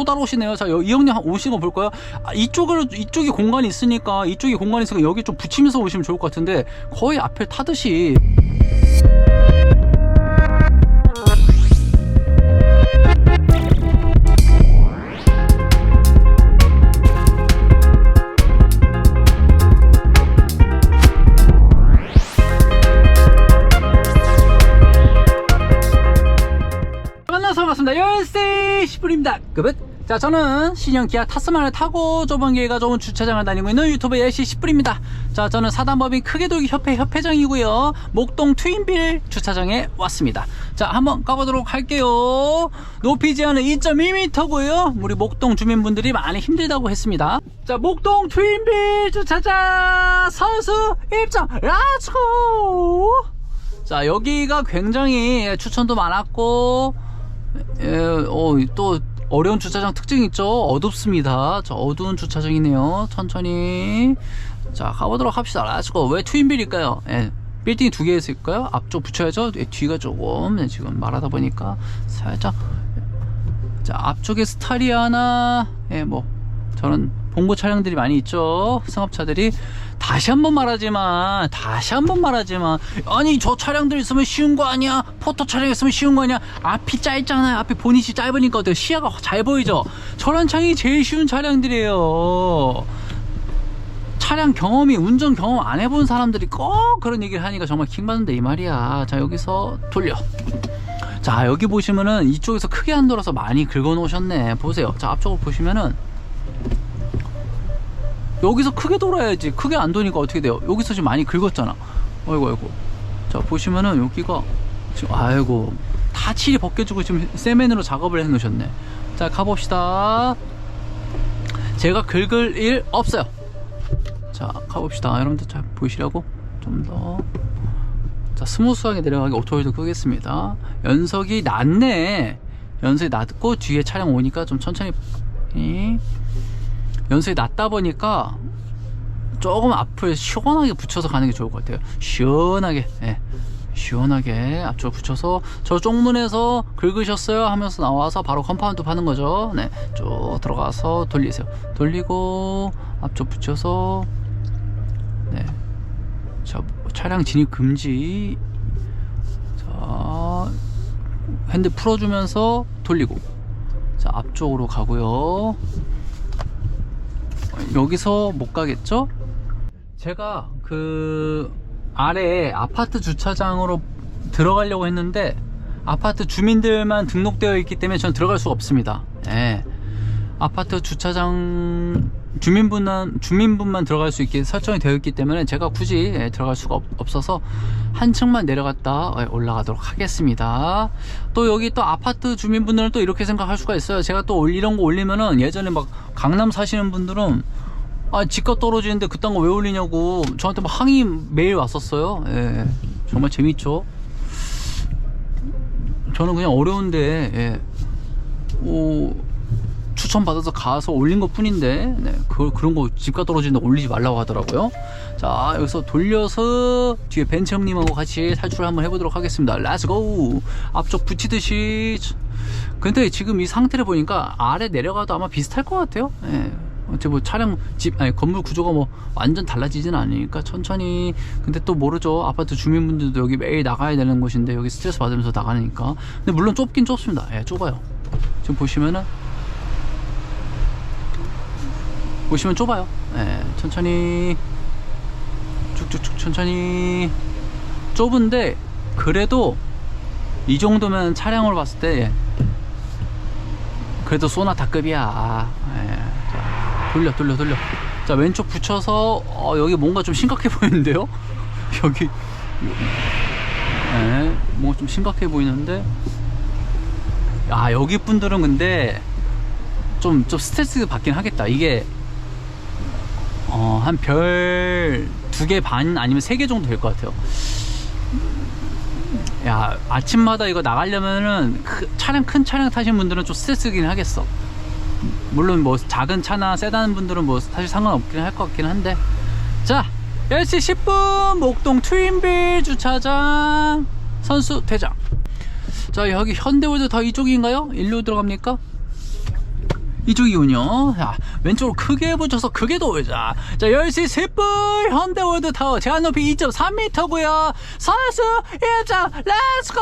또 따라오시네요. 자, 여- 이 형님 한 오시는 거 볼까요? 아, 이쪽을, 이쪽이 공간이 있으니까, 이쪽이 공간이 있으니까 여기 좀 붙이면서 오시면 좋을 것 같은데, 거의 앞에 타듯이. 만나서 반갑습니다. 열세 10분입니다. 급은 자, 저는 신형 기아 타스만을 타고 좁은 길과 좁은 주차장을 다니고 있는 유튜버 열시 10분입니다. 자, 저는 사단법인 크게 돌기 협회 협회장이고요. 목동 트윈빌 주차장에 왔습니다. 자, 한번 가보도록 할게요. 높이 제한은 2.1m고요. 우리 목동 주민분들이 많이 힘들다고 했습니다. 자, 목동 트윈빌 주차장 선수 입장 렛츠고! 자, 여기가 굉장히 추천도 많았고, 예, 어, 또 어려운 주차장 특징이 있죠. 어둡습니다. 저 어두운 주차장이네요. 천천히. 자, 가보도록 합시다. 렛츠고. 왜 트윈빌일까요? 예. 빌딩이 두 개 있을까요? 앞쪽 붙여야죠. 예, 뒤가 조금 네, 지금 말하다 보니까 살짝 자 앞쪽에 스타리아나 예, 뭐 저는 봉고 차량들이 많이 있죠. 승합차들이. 다시 한번 말하지만 다시 한번 말하지만 아니 저 차량들 있으면 쉬운 거 아니야? 포토 차량 있으면 쉬운 거 아니야? 앞이 짧잖아요. 앞이 보닛이 짧으니까 어때요? 시야가 잘 보이죠? 저런 차량이 제일 쉬운 차량들이에요. 차량 경험이 운전 경험 안 해본 사람들이 꼭 그런 얘기를 하니까 정말 킹받는데 이 말이야. 자 여기서 돌려. 자 여기 보시면은 이쪽에서 크게 안 돌아서 많이 긁어 놓으셨네. 보세요. 자 앞쪽을 보시면은 여기서 크게 돌아야지. 크게 안 도니까 어떻게 돼요? 여기서 지금 많이 긁었잖아. 아이고 아이고. 자 보시면은 여기가 지금 아이고. 다 칠이 벗겨지고 지금 세면으로 작업을 해 놓으셨네. 자 가봅시다. 제가 긁을 일 없어요. 자 가봅시다. 여러분들 잘 보이시라고? 좀 더. 자 스무스하게 내려가게 오토홀드 끄겠습니다. 연석이 낮네. 연석이 낮고 뒤에 차량 오니까 좀 천천히. 이. 연석이 낮다 보니까 조금 앞을 시원하게 붙여서 가는 게 좋을 것 같아요 시원하게 예. 시원하게 앞쪽을 붙여서 저 쪽문에서 긁으셨어요 하면서 나와서 바로 컴파운드 파는 거죠 네, 쭉 들어가서 돌리세요 돌리고 앞쪽 붙여서 네. 자, 차량 진입 금지. 자, 핸들 풀어주면서 돌리고. 자, 앞쪽으로 가고요. 여기서 못 가겠죠? 제가 그 아래 아파트 주차장으로 들어가려고 했는데 아파트 주민들만 등록되어 있기 때문에 전 들어갈 수가 없습니다. 예. 아파트 주차장 주민분만 주민분만 들어갈 수 있게 설정이 되어 있기 때문에 제가 굳이 예, 들어갈 수가 없, 없어서 한 층만 내려갔다 예, 올라가도록 하겠습니다. 또 여기 또 아파트 주민분들은 또 이렇게 생각할 수가 있어요. 제가 또 올- 이런 거 올리면은 예전에 막 강남 사시는 분들은 아 집값 떨어지는데 그딴 거 왜 올리냐고 저한테 막 항의 매일 왔었어요. 예, 정말 재밌죠. 저는 그냥 어려운데 예, 오, 추천받아서 가서 올린 것 뿐인데 네, 그, 그런 거 집값 떨어지는데 올리지 말라고 하더라고요. 자 여기서 돌려서 뒤에 벤츠 형님하고 같이 탈출을 한번 해보도록 하겠습니다. 렛츠고 앞쪽 붙이듯이. 근데 지금 이 상태를 보니까 아래 내려가도 아마 비슷할 것 같아요. 예. 어째 뭐 차량 집 아니 건물 구조가 뭐 완전 달라지진 않으니까 천천히. 근데 또 모르죠. 아파트 주민분들도 여기 매일 나가야 되는 곳인데 여기 스트레스 받으면서 나가니까. 근데 물론 좁긴 좁습니다. 예 좁아요. 지금 보시면은 보시면 좁아요. 예, 천천히 쭉쭉쭉 천천히 좁은데 그래도 이 정도면 차량으로 봤을 때 예, 그래도 소나타급이야. 예, 자, 돌려 돌려 돌려. 자 왼쪽 붙여서 어, 여기 뭔가 좀 심각해 보이는데요? 여기 예, 뭔가 좀 심각해 보이는데 아 여기 분들은 근데 좀, 좀 스트레스 받긴 하겠다. 이게, 어, 한 별 두 개 반 아니면 세 개 정도 될 것 같아요. 야, 아침마다 이거 나가려면은 크- 차량, 큰 차량 타시는 분들은 좀 스트레스긴 하겠어. 물론 뭐 작은 차나 세단 분들은 뭐 사실 상관없긴 할 것 같긴 한데. 자, 10시 10분 목동 트윈빌 주차장 선수 대장. 자, 여기 현대월드 더 이쪽인가요? 일로 들어갑니까? 이쪽이군요. 자, 왼쪽으로 크게 붙여서 크게 돌자. 자, 10시 10분 현대월드 타워 제한 높이 2.3m고요. 선수 1점 렛츠고!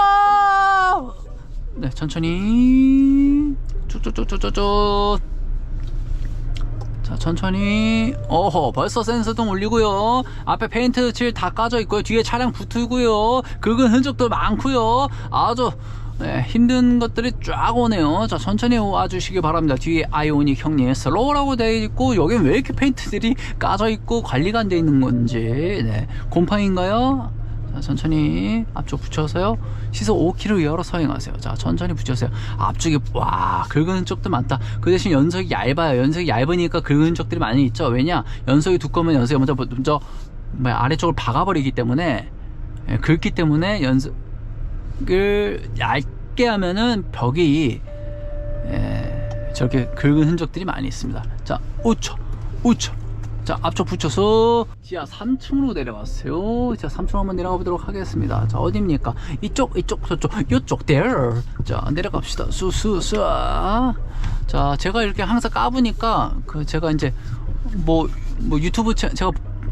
네, 천천히 쭉쭉쭉쭉쭉 자 천천히 어허 벌써 센서등 올리고요 앞에 페인트 칠 다 까져 있고요 뒤에 차량 붙이고요 긁은 흔적도 많고요 아주 네, 힘든 것들이 쫙 오네요 자 천천히 와주시기 바랍니다 뒤에 아이오닉 형님 슬로우라고 되어 있고 여긴 왜 이렇게 페인트들이 까져 있고 관리가 안 돼 있는 건지 네 곰팡인가요 자, 천천히 앞쪽 붙여서요. 시속 5km 이하로 서행하세요. 자, 천천히 붙여서요. 앞쪽에 와 긁은 흔적도 많다. 그 대신 연석이 얇아요. 연석이 얇으니까 긁은 흔적들이 많이 있죠. 왜냐? 연석이 두꺼우면 연석이 먼저 먼저 아래쪽을 박아버리기 때문에 예, 긁기 때문에 연석 을 얇게 하면은 벽이 예, 저렇게 긁은 흔적들이 많이 있습니다. 자, 5초, 5초. 자, 앞쪽 붙여서 지하 3층으로 내려왔어요. 지하 3층 한번 내려가 보도록 하겠습니다. 자, 어디입니까? 이쪽, 이쪽, 저쪽, 이쪽, there. 자, 내려갑시다. 수수수. 자, 제가 이렇게 항상 까보니까 그 제가 이제 뭐, 뭐 유튜브 채, 제가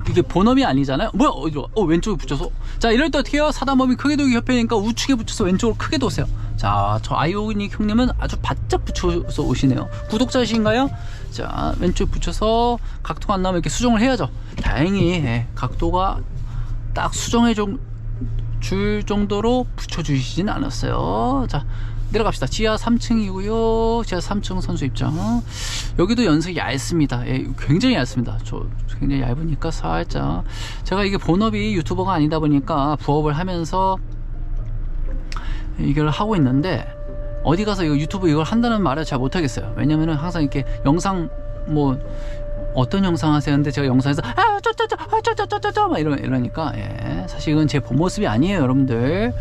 이게 본업이 아니잖아요. 뭐야, 어디로? 어, 왼쪽에 붙여서. 자, 이럴 때 어떻게 해요? 사단법인 크게 돌기 협회니까 우측에 붙여서 왼쪽으로 크게 도세요. 자, 저 아이오닉 형님은 아주 바짝 붙여서 오시네요. 구독자이신가요? 자, 왼쪽에 붙여서 각도가 안 나오면 이렇게 수정을 해야죠. 다행히, 예, 각도가 딱 수정해 좀, 줄 정도로 붙여주시진 않았어요. 자, 내려갑시다. 지하 3층이고요. 지하 3층 선수 입장. 여기도 연석이 얇습니다. 예, 굉장히 얇습니다. 저 굉장히 얇으니까 살짝. 제가 이게 본업이 유튜버가 아니다 보니까 부업을 하면서 이걸 하고 있는데 어디 가서 이거 유튜브 이걸 한다는 말을 잘 못하겠어요. 왜냐면은 항상 이렇게 영상 뭐 어떤 영상 하세요는데 제가 영상에서 아 쪼쪼쪼 아 이러 이러니까 예 사실 이건 제 본 모습이 아니에요 여러분들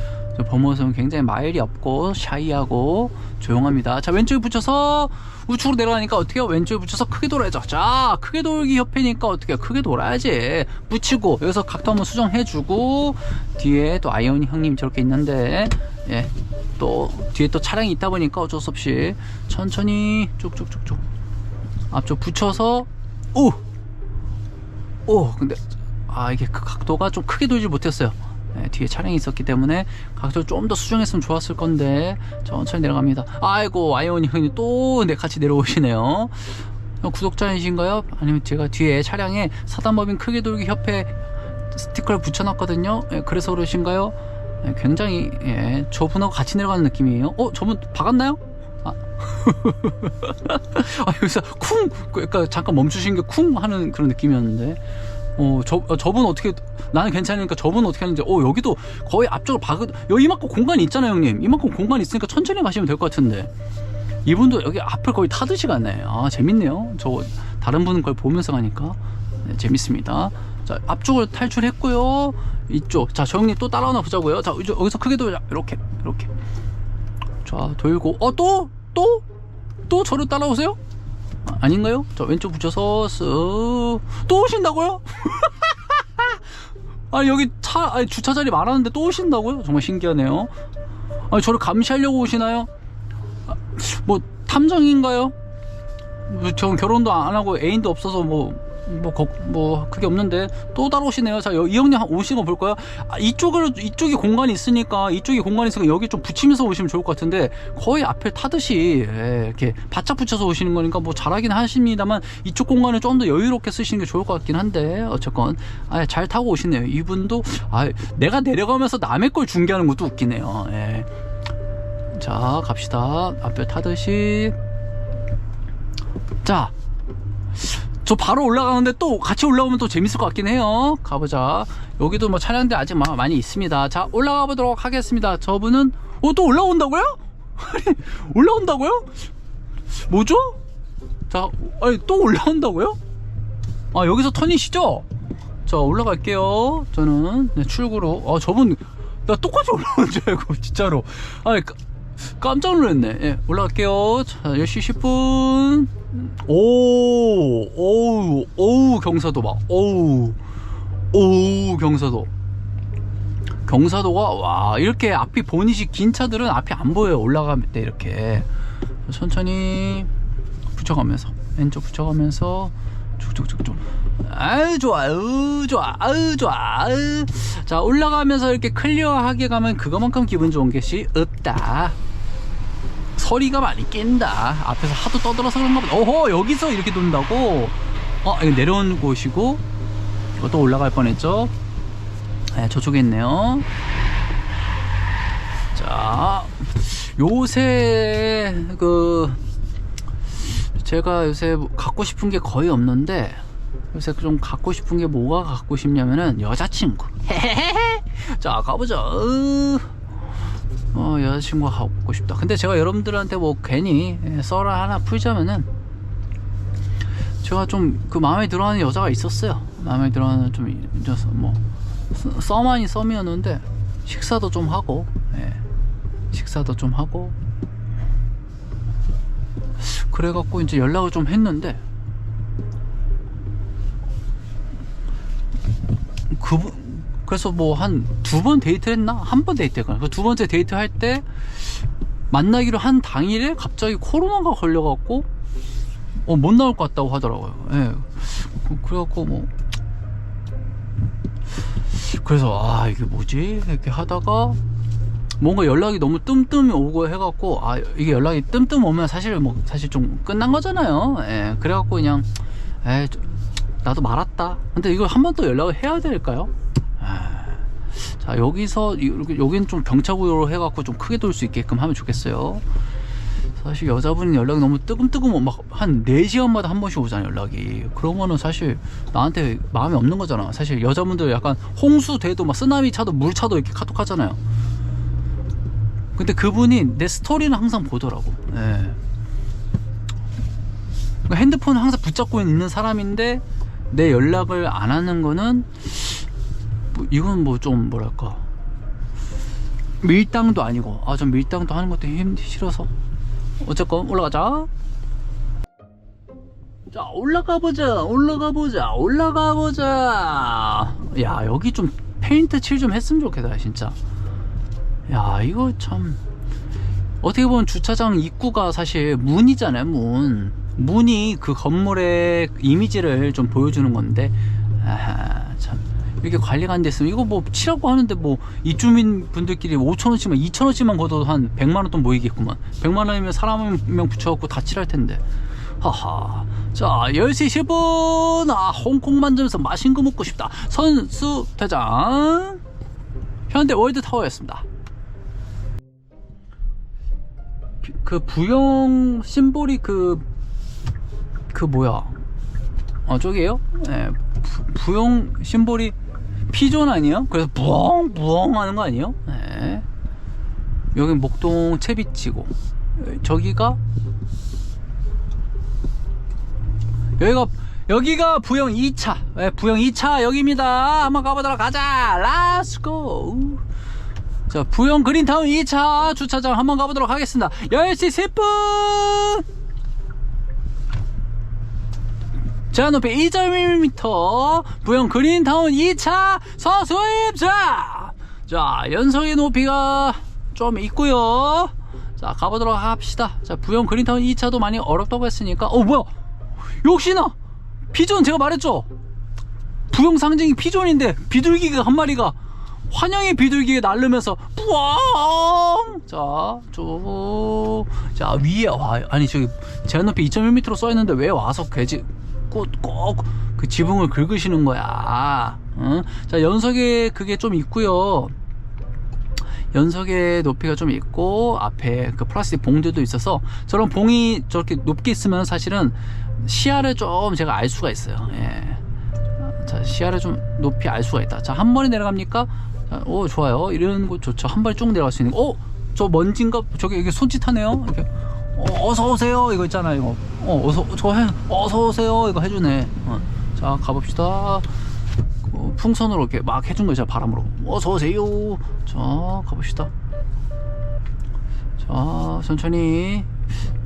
모습은 굉장히 마일이 없고 샤이하고 조용합니다. 자 왼쪽에 붙여서 우측으로 내려가니까 어떻게 해요? 왼쪽에 붙여서 크게 돌아야죠. 자 크게 돌기 협회니까 어떻게 해요? 크게 돌아야지. 붙이고 여기서 각도 한번 수정해주고 뒤에 또 아이오닉 형님 저렇게 있는데 예 또 뒤에 또 차량이 있다 보니까 어쩔 수 없이 천천히 쭉쭉쭉쭉 앞쪽 붙여서 오! 오! 근데 아 이게 그 각도가 좀 크게 돌지 못했어요 네, 뒤에 차량이 있었기 때문에 각도를 좀 더 수정했으면 좋았을 건데 천천히 내려갑니다 아이고 아이오닉 형님 또 네, 같이 내려오시네요 어, 구독자이신가요? 아니면 제가 뒤에 차량에 사단법인 크게 돌기 협회 스티커를 붙여놨거든요 예, 그래서 그러신가요? 예, 굉장히 예, 저분하고 같이 내려가는 느낌이에요 어? 저분 박았나요? 아, 아 여기서 쿵! 그러니까 잠깐 멈추신 게 쿵! 하는 그런 느낌이었는데 어, 저, 어, 저분 어떻게 나는 괜찮으니까 저분 어떻게 하는지. 어 여기도 거의 앞쪽을 박은 여기 이만큼 공간이 있잖아요 형님. 이만큼 공간이 있으니까 천천히 가시면 될 것 같은데. 이분도 여기 앞을 거의 타듯이 가네. 아 재밌네요. 저 다른 분은 그걸 보면서 가니까. 네, 재밌습니다. 자 앞쪽을 탈출했고요. 이쪽. 자 저 형님 또 따라오나 보자고요. 자 이제 여기서 크게 돌자. 이렇게 이렇게. 자 돌고. 어 또? 또? 또 저를 따라오세요? 아, 아닌가요? 자 왼쪽 붙여서 쓱 또 오신다고요? 아니 여기 차 아니 주차 자리 많았는데 또 오신다고요? 정말 신기하네요. 아니 저를 감시하려고 오시나요? 아, 뭐 탐정인가요? 뭐, 전 결혼도 안 하고 애인도 없어서 뭐. 뭐, 거, 뭐, 그게 없는데, 또 따라오시네요. 자, 여- 이 형님 한 오시는 거 볼까요? 아, 이쪽을, 이쪽이 공간이 있으니까, 이쪽이 공간이 있으니까 여기 좀 붙이면서 오시면 좋을 것 같은데, 거의 앞을 타듯이, 예, 이렇게 바짝 붙여서 오시는 거니까, 뭐, 잘하긴 하십니다만, 이쪽 공간을 좀 더 여유롭게 쓰시는 게 좋을 것 같긴 한데, 어쨌건, 아, 잘 타고 오시네요. 이분도, 아, 내가 내려가면서 남의 걸 중계하는 것도 웃기네요. 예. 자, 갑시다. 앞에 타듯이. 자, 저 바로 올라가는데 또 같이 올라오면 또 재밌을 것 같긴 해요. 가보자. 여기도 뭐 차량들 아직 마- 많이 있습니다. 자, 올라가 보도록 하겠습니다. 저분은, 어, 또 올라온다고요? 올라온다고요? 뭐죠? 자, 아니, 또 올라온다고요? 아, 여기서 턴이시죠? 자, 올라갈게요. 저는, 네, 출구로. 아, 저분, 나 똑같이 올라오는 줄 알고, 진짜로. 아니, 까- 깜짝 놀랐네. 예, 올라갈게요. 자, 10시 10분. 오, 오우, 오우, 경사도 봐. 오우, 오우, 경사도. 경사도가, 와, 이렇게 앞이 보니시 긴 차들은 앞이 안 보여요. 올라갈 때 이렇게. 천천히 붙여가면서 왼쪽 붙여가면서 쭉쭉쭉쭉 아유 좋아 아유 좋아 아유 좋아 아유 자 올라가면서 이렇게 클리어하게 가면 그거만큼 기분 좋은 것이 없다 소리가 많이 깬다. 앞에서 하도 떠들어서 그런가 보다. 오호 여기서 이렇게 돈다고? 어 이거 내려온 곳이고 이것도 올라갈 뻔했죠? 네, 저쪽에 있네요. 자 요새 그 제가 요새 갖고 싶은 게 거의 없는데 요새 좀 갖고 싶은 게 뭐가 갖고 싶냐면은 여자친구. 자 가보자 으. 어 여자친구 갖고 싶다 근데 제가 여러분들한테 뭐 괜히 썰을 하나 풀자면은 제가 좀 그 마음에 들어하는 여자가 있었어요 마음에 들어하는 좀뭐 써- 썸 아닌 썸이었는데 식사도 좀 하고 예. 식사도 좀 하고 그래갖고 이제 연락을 좀 했는데 그 그래서 뭐 한 두 번 데이트를 했나 한 번 데이트가 그두 번째 데이트 할 때 만나기로 한 당일에 갑자기 코로나가 걸려갖고 어 못 나올 것 같다고 하더라고요. 예. 그- 그래갖고 뭐 그래서 아 이게 뭐지 이렇게 하다가 뭔가 연락이 너무 뜸뜸이 오고 해갖고 아 이게 연락이 뜸뜸 오면 사실 뭐 사실 좀 끝난 거잖아요. 예. 그래갖고 그냥 에 나도 말았다. 근데 이걸 한번더 연락을 해야 될까요? 아, 자 여기서 이렇게 여기는 좀 병차구로 해갖고 좀 크게 돌 수 있게끔 하면 좋겠어요. 사실 여자분이 연락이 너무 뜨끔뜨끔 막한 4시간마다 한 번씩 오잖아요 연락이 그러면은 사실 나한테 마음이 없는 거잖아 사실 여자분들 약간 홍수 돼도 막 쓰나미 차도 물 차도 이렇게 카톡 하잖아요 근데 그분이 내 스토리는 항상 보더라고 예. 그러니까 핸드폰을 항상 붙잡고 있는 사람인데 내 연락을 안 하는 거는 뭐 이건 뭐 좀 뭐랄까. 밀당도 아니고 아좀 밀당도 하는 것도 힘 싫어서. 어쨌건 올라가자. 자 올라가 보자 올라가 보자 올라가 보자. 야 여기 좀 페인트 칠 좀 했으면 좋겠다 진짜. 야 이거 참. 어떻게 보면 주차장 입구가 사실 문이잖아요 문. 문이 그 건물의 이미지를 좀 보여주는 건데. 아하 참 이렇게 관리가 안 됐으면 이거 뭐 치라고 하는데 뭐 이주민 분들끼리 5천원씩만 2천원씩만 걷어도 한 100만원 돈 모이겠구만. 100만원이면 사람 한 명 붙여갖고 다 칠할 텐데. 하하. 자 10시 10분. 아 홍콩 만점에서 맛있는 거 먹고 싶다. 선수 대장. 현대 월드타워였습니다. 그 부영 심볼이 그, 그 뭐야. 어, 저기에요? 예, 부, 부영 심볼이 피존 아니에요? 그래서 부엉, 부엉 하는 거 아니에요? 예. 여기 목동 채비치고. 저기가, 여기가, 여기가 부영 2차. 예, 부영 2차 여기입니다. 한번 가보도록 가자. 렛츠고. 자, 부영 그린타운 2차 주차장 한번 가보도록 하겠습니다. 10시 10분! 제한 높이 2.1m, 부영 그린타운 2차 서수 입장! 자, 연석의 높이가 좀 있고요 자, 가보도록 합시다. 자, 부영 그린타운 2차도 많이 어렵다고 했으니까, 어, 뭐야! 역시나! 피존 제가 말했죠? 부영 상징이 피존인데, 비둘기가 한 마리가 환영의 비둘기가 날르면서 뿌앙 자, 쭉. 자, 위에 와 아니 저기 제한 높이 2.1m로 써 있는데 왜 와서 괴지 꼭꼭 그 지붕을 긁으시는 거야. 응? 자, 연석에 그게 좀 있고요. 연석의 높이가 좀 있고 앞에 그 플라스틱 봉들도 있어서 저런 봉이 저렇게 높게 있으면 사실은 시야를 좀 제가 알 수가 있어요. 예. 자 시야를 좀 높이 알 수가 있다 자 한 번에 내려갑니까 자, 오 좋아요 이런 곳 좋죠 한 번에 쭉 내려갈 수 있는 오저 먼지인가 저기 이게 손짓하네요 이렇게 어, 어서 오세요. 이거 있잖아요 이거. 어 어서 저 해 어서 오세요. 이거 해주네. 어. 자 가봅시다. 어, 풍선으로 이렇게 막 해준 거죠 바람으로. 어서 오세요. 자 가봅시다. 자 천천히.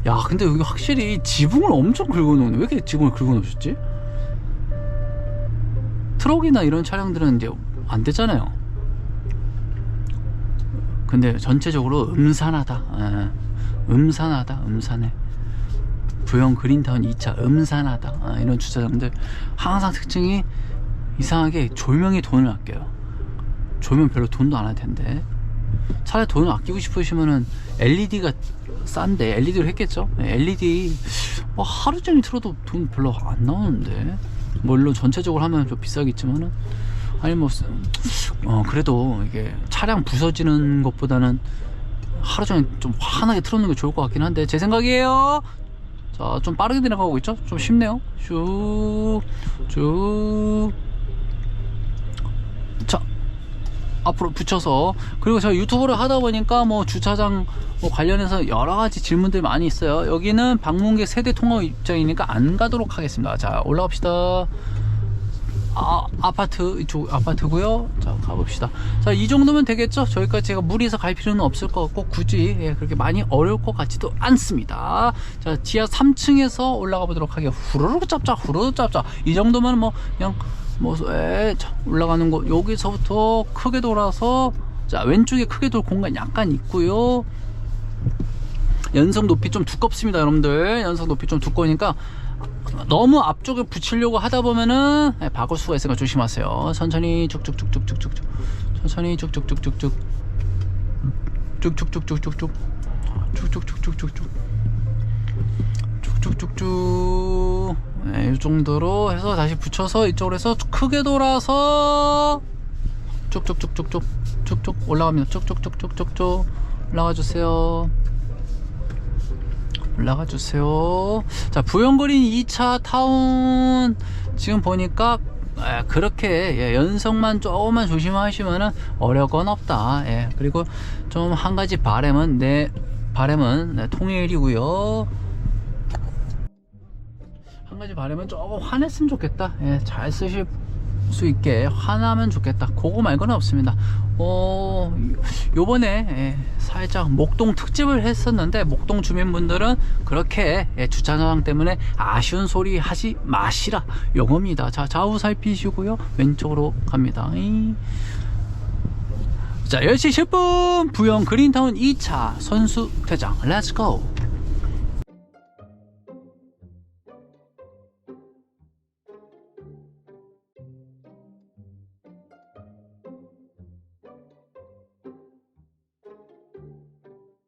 야 근데 여기 확실히 지붕을 엄청 긁어 놓네 왜 이렇게 지붕을 긁어 놓으셨지? 트럭이나 이런 차량들은 이제 안 되잖아요. 근데 전체적으로 음산하다. 예. 음산하다. 음산해. 부영 그린타운 2차 음산하다. 아, 이런 주차장들. 항상 특징이 이상하게 조명에 돈을 아껴요. 조명 별로 돈도 안 할 텐데. 차라리 돈을 아끼고 싶으시면은 LED가 싼데 LED로 했겠죠? LED 뭐 하루 종일 틀어도 돈 별로 안 나오는데. 뭐 물론 전체적으로 하면 좀 비싸겠지만은. 아니 뭐 어, 그래도 이게 차량 부서지는 것보다는 하루 종일 좀 환하게 틀어놓는 게 좋을 것 같긴 한데 제 생각이에요. 자 좀 빠르게 지나가고 있죠? 좀 쉽네요. 쭉쭉 자 앞으로 붙여서. 그리고 제가 유튜브를 하다 보니까 뭐 주차장 뭐 관련해서 여러 가지 질문들이 많이 있어요. 여기는 방문객 세대 통화 입장이니까 안 가도록 하겠습니다. 자 올라갑시다 아, 아파트 이쪽 아파트고요. 자 가봅시다. 자 이 정도면 되겠죠? 저희까지 제가 무리해서 갈 필요는 없을 것 같고 굳이 예, 그렇게 많이 어려울 것 같지도 않습니다. 자 지하 3층에서 올라가 보도록 하게요. 후루룩 짭짭 후루룩 짭짭 이 정도면 뭐 그냥 뭐 에, 자, 올라가는 곳 여기서부터 크게 돌아서 자 왼쪽에 크게 돌 공간 약간 있고요. 연석 높이 좀 두껍습니다, 여러분들. 연석 높이 좀 두꺼우니까 너무 앞쪽에 붙이려고 하다 보면은 네, 박을 수가 있으니까 조심하세요. 천천히 쭉쭉쭉쭉쭉쭉. 천천히 쭉쭉쭉쭉쭉. 쭉쭉쭉쭉쭉쭉. 쭉쭉쭉쭉쭉쭉. 쭉쭉쭉쭉. 네, 이 정도로 해서 다시 붙여서 이쪽으로 해서 크게 돌아서 쭉쭉쭉쭉쭉. 쭉쭉 올라갑니다. 쭉쭉쭉쭉쭉쭉. 올라가 주세요. 올라가 주세요. 자, 부영거린 2차 타운 지금 보니까 에, 그렇게 예, 연성만 조금만 조심하시면은 어려울 건 없다. 예, 그리고 좀 한 가지 바램은 내 바램은 네, 통일이고요. 한 가지 바램은 조금 화냈으면 좋겠다. 예, 잘 쓰실 수 있게 화나면 좋겠다. 그거 말고는 없습니다. 어, 요번에 예, 살짝 목동 특집을 했었는데 목동 주민분들은 그렇게 예, 주차장 때문에 아쉬운 소리 하지 마시라 요겁니다. 자, 좌우 살피시고요. 왼쪽으로 갑니다. 이. 자, 10시 10분 부영 그린타운 2차 선수 퇴장. 렛츠고.